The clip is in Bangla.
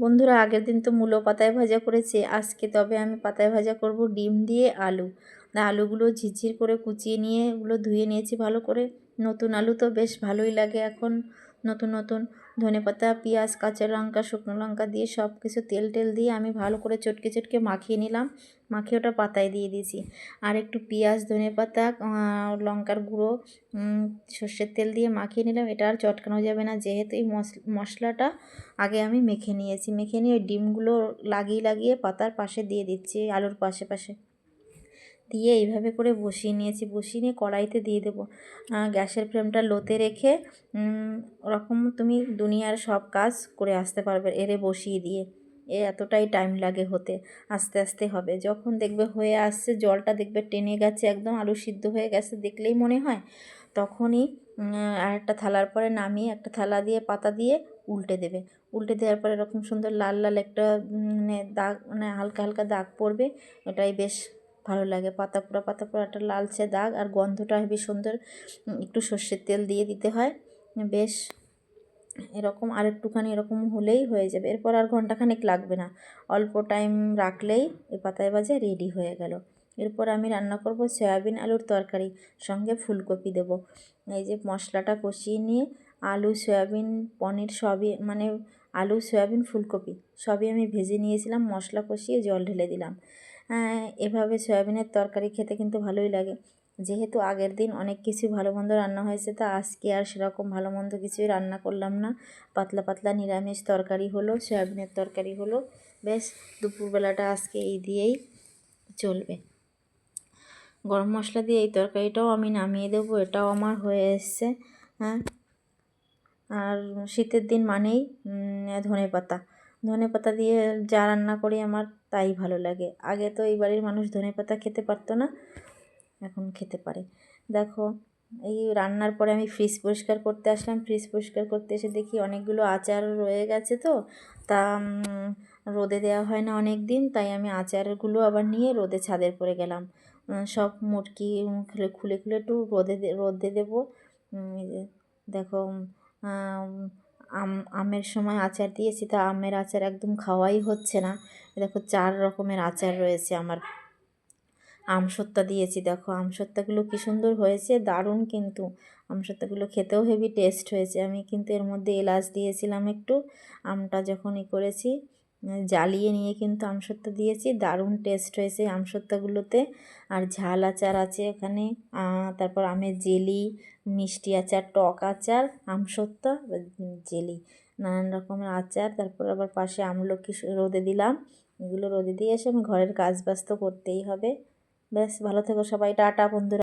বন্ধুরা, আগের দিন তো মূলো পাতায় ভাজা করেছে, আজকে তবে আমি পাতায় ভাজা করব ডিম দিয়ে আলু। না আলুগুলো ঝিরঝির করে কুচিয়ে নিয়ে ওগুলো ধুয়ে নিয়েছি ভালো করে। নতুন আলু তো বেশ ভালোই লাগে এখন। নতুন নতুন ধনেপাতা, পেঁয়াজ, কাঁচা লঙ্কা, শুকনো লঙ্কা দিয়ে সব কিছু তেল টেল দিয়ে আমি ভালো করে চটকে চটকে মাখিয়ে নিলাম। মাখিয়ে ওটা পাতায় দিয়ে দিয়েছি। আর একটু পেঁয়াজ, ধনেপাতা লঙ্কার গুঁড়ো সর্ষের তেল দিয়ে মাখিয়ে নিলাম। এটা আর চটকানো যাবে না। যেহেতু এই মশলাটা আগে আমি মেখে নিয়েছি। মেখে নিয়ে ওই ডিমগুলো লাগিয়ে লাগিয়ে পাতার পাশে দিয়ে দিচ্ছি আলুর পাশে পাশে। দিয়ে এইভাবে করে বসিয়ে নিয়েছি। বসিয়ে নিয়ে কড়াইতে দিয়ে দেবো। গ্যাসের ফ্লেমটা লোতে রেখে ওরকম তুমি দুনিয়ার সব কাজ করে আসতে পারবে এরে বসিয়ে দিয়ে। এ, এতটাই টাইম লাগে হতে। আস্তে আস্তে হবে। যখন দেখবে হয়ে আসছে, জলটা দেখবে টেনে গেছে, একদম আলু সিদ্ধ হয়ে গেছে দেখলেই মনে হয়, তখনই আর একটা থালার পরে নামিয়ে একটা থালা দিয়ে, পাতা দিয়ে উল্টে দেবে। উল্টে দেওয়ার পরে এরকম সুন্দর লাল লাল একটা মানে দাগ মানে হালকা হালকা দাগ পড়বে ওটাই বেশ ভালো লাগে। পাতা পোড়া পাতা পোড়া একটা লালচে দাগ আর গন্ধটা হেবি সুন্দর। একটু সর্ষের তেল দিয়ে দিতে হয়। বেশ এরকম আর একটুখানি এরকম হলেই হয়ে যাবে। এরপর আর ঘন্টাখানেক লাগবে না। অল্প টাইম রাখলেই এই পাতায় বাজে রেডি হয়ে গেল। এরপর আমি রান্না করব সয়াবিন আলুর তরকারি, সঙ্গে ফুলকপি দেব। এই যে মশলাটা কষিয়ে নিয়ে আলু, সয়াবিন, পনির সবই মানে আলু, সয়াবিন, ফুলকপি সবই আমি ভেজে নিয়েছিলাম। মশলা কষিয়ে জল ঢেলে দিলাম। এভাবে সয়াবিনের তরকারি খেতে কিন্তু ভালোই লাগে। যেহেতু আগের দিন অনেক কিছু ভালো মন্দ রান্না হয়েছে, তা আজকে আর সেরকম ভালো মন্দ কিছুই রান্না করলাম না। পাতলা পাতলা নিরামিষ তরকারি হলো, সয়াবিনের তরকারি হলো। বেশ, দুপুরবেলাটা আজকে এই দিয়েই চলবে। গরম মশলা দিয়ে এই তরকারিটাও আমি নামিয়ে দেবো, এটাও আমার হয়ে এসছে হ্যাঁ। আর শীতের দিন মানেই ধনে পাতা ধনে পাতা দিয়ে যা রান্না করি আমার তাই ভালো লাগে। আগে তো এই বাড়ির মানুষ ধনে পাতা খেতে পারতো না, এখন খেতে পারে। দেখো, এই রান্নার পরে আমি ফ্রিজ পরিষ্কার করতে আসলাম। ফ্রিজ পরিষ্কার করতে এসে দেখি অনেকগুলো আচার রয়ে গেছে তো। তা রোদে দেওয়া হয় না অনেক দিন তাই আমি আচারগুলো আবার নিয়ে রোদে ছাদের পরে গেলাম। সব মুটকি খুলে খুলে খুলে একটু রোদে রোদে দেবো। দেখো আম, আমের সময় আচার দিয়েছি, তা আমের আচার একদম খাওয়াই হচ্ছে না। দেখো, চার রকমের আচার রয়েছে আমার। আমসত্তা দিয়েছি, দেখো আমসত্তাগুলো কী সুন্দর হয়েছে, দারুণ কিন্তু। আমসত্তাগুলো খেতেও হেভি টেস্ট হয়েছে। আমি কিন্তু এর মধ্যে এলাচ দিয়েছিলাম একটু, আমটা যখনই করেছি জ্বালিয়ে নিয়ে কিন্তু আমসত্ত্বা দিয়েছি। দারুণ টেস্ট হয়েছে আমসত্ত্বাগুলোতে। আর ঝাল আচার আছে ওখানে। তারপর আমের জেলি, মিষ্টি আচার, টক আচার, আমসত্ত্বা জেলি, নানান রকমের আচার। তারপর আবার পাশে আমলকি রোদে দিলাম। এগুলো রোদে দিয়ে এসে আমি ঘরের কাজ বাজ তো করতেই হবে। ব্যাস, ভালো থেকো সবাই। টাটা বন্ধুরা।